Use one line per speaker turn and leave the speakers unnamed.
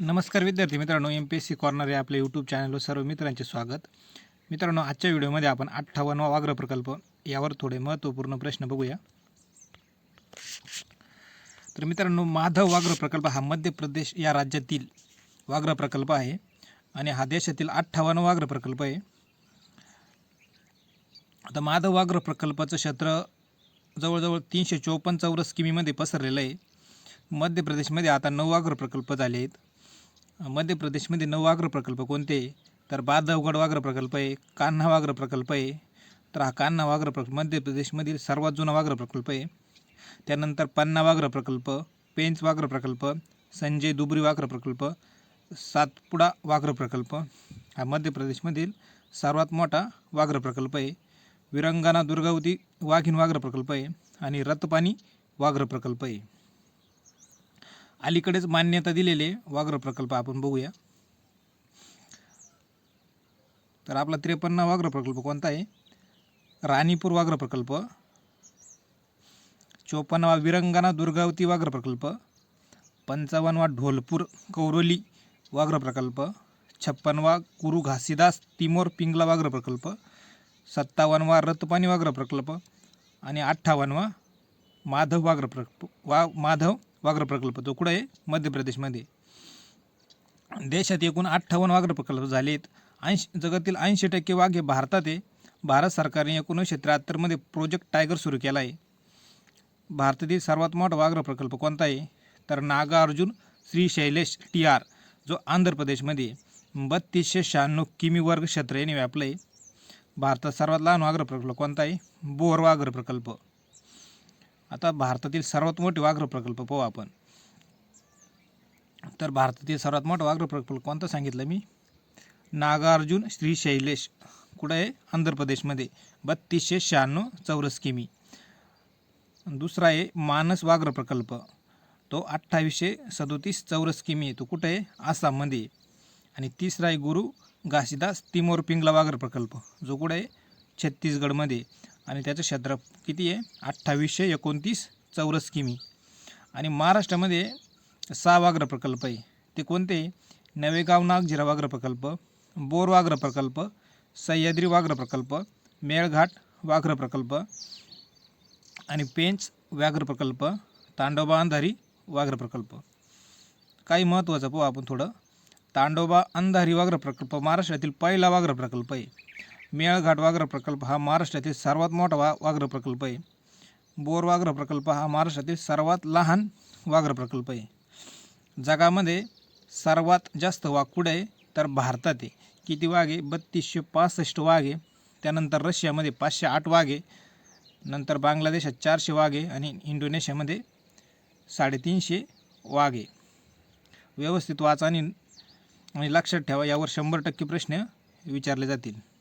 नमस्कार विद्यार्थी मित्रांनो M P S C corner या आपल्या यूट्यूब चॅनलवर सर्व मित्रांचे स्वागत. मित्रांनो आजच्या व्हिडिओमध्ये आपण अठ्ठावन्नवा वाग्र प्रकल्प यावर थोडे महत्त्वपूर्ण प्रश्न बघूया. तर मित्रांनो माधव वाग्र प्रकल्प हा मध्य प्रदेश या राज्यातील वाग्र प्रकल्प आहे आणि हा देशातील अठ्ठावन्न वाग्र प्रकल्प आहे. आता माधव वाग्र प्रकल्पाचं क्षेत्र जवळजवळ तीनशे चोपन्न चौरस किमीमध्ये पसरलेलं आहे. मध्य प्रदेशमध्ये आता नऊ वाग्र प्रकल्प झाले आहेत. मध्य प्रदेशमध्ये नऊ वाग्र प्रकल्प कोणते? तर बाधवगड वाघ्र प्रकल्प आहे कान्हा वाघ्र प्रकल्प आहे. तर हा कान्हा वाघ्र प्रकल्प मध्य प्रदेशमधील सर्वात जुना वाघ्र प्रकल्प आहे. त्यानंतर पन्ना वाघ्र प्रकल्प पेंच वाघ्र प्रकल्प संजय दुबरी वाघ्र प्रकल्प सातपुडा वाघ्र प्रकल्प हा मध्य प्रदेशमधील सर्वात मोठा वाघ्र प्रकल्प आहे. विरंगाना दुर्गावती वाघीण वाघ्र प्रकल्प आहे आणि रतपानी वाघ्र प्रकल्प आहे. अलीकडेच मान्यता दिलेले वाघ्र प्रकल्प आपण बघूया. तर आपला त्रेपन्न वाग्र प्रकल्प कोणता आहे? राणीपूर वाग्र प्रकल्प. चोपन्नवा विरंगाना दुर्गावती वाघ्र प्रकल्प. पंचावन्नवा ढोलपूर कौरोली वाघ्र प्रकल्प. छप्पनवा कुरू घासीदास तिमोर पिंगला वाघ्र प्रकल्प. सत्तावन्नवा रतपाणी वाघ्र प्रकल्प. आणि अठ्ठावन्नवा माधव वाघ्र प्रकल्प वा माधव वाग्र प्रकल्प तो कुठं आहे? मध्य प्रदेशमध्ये देशात एकूण अठ्ठावन्न वाघ्र प्रकल्प झाले आहेत ऐंशी जगातील ऐंशी टक्के वाघ हे भारतात आहे. भारत सरकारने एकोणीसशे त्र्याहत्तरमध्ये प्रोजेक्ट टायगर सुरू केला आहे. भारतातील सर्वात मोठा वाघ्र प्रकल्प कोणता आहे? तर नागार्जुन श्री शैलेश टी आर जो आंध्र प्रदेशमध्ये बत्तीसशे शहाण्णव किमी वर्ग क्षेत्र याने व्यापलं आहे भारतात सर्वात लहान वाघ्र प्रकल्प कोणता आहे? बोर वाघ्र प्रकल्प आता भारतातील सर्वात मोठे व्याघ्र प्रकल्प पाहू आपण. तर भारतातील सर्वात मोठा व्याघ्र प्रकल्प कोणता सांगितलं मी? नागार्जुन श्री शैलेश. कुठं आहे? आंध्र प्रदेशमध्ये. बत्तीसशे शहाण्णव चौरस किमी. दुसरा आहे मानस व्याघ्र प्रकल्प. तो अठ्ठावीसशे सदोतीस चौरस किमी आहे. तो कुठं आहे? आसाममध्ये आणि तिसरा आहे गुरु घासीदास तिमोर पिंगला व्याघ्र प्रकल्प. जो कुठं आहे? छत्तीसगडमध्ये आणि त्याचं क्षेत्र किती आहे? अठ्ठावीसशे एकोणतीस चौरस किमी आणि महाराष्ट्रामध्ये सहा वाघ्र प्रकल्प आहे. ते कोणते? नवेगाव नागझिरा वाघ्र प्रकल्प बोर वाघ्र प्रकल्प सह्याद्री वाघ्र प्रकल्प मेळघाट वाघ्र प्रकल्प आणि पेंच व्याघ्र प्रकल्प तांडोबा अंधारी वाघ्र प्रकल्प. काही महत्त्वाचं पाहू आपण थोडं. तांडोबा अंधारी वाघ्र प्रकल्प महाराष्ट्रातील पहिला वाघ्र प्रकल्प आहे. मेळघाट व्याघ्र प्रकल्प हा महाराष्ट्रातील सर्वात मोठा वा व्याघ्र प्रकल्प आहे. बोर व्याघ्र प्रकल्प हा महाराष्ट्रातील सर्वात लहान व्याघ्र प्रकल्प आहे. जगामध्ये सर्वात जास्त वाघ आहे? तर भारतात आहे. किती वाघ आहे? बत्तीसशे पासष्ट वाघ आहे. त्यानंतर रशियामध्ये पाचशे आठ वाघ आहे. नंतर बांगलादेशात चारशे वाघ आहे आणि इंडोनेशियामध्ये साडेतीनशे वाघ आहे. व्यवस्थित वाचा आणि लक्षात ठेवा यावर शंभर टक्के प्रश्न विचारले जातील.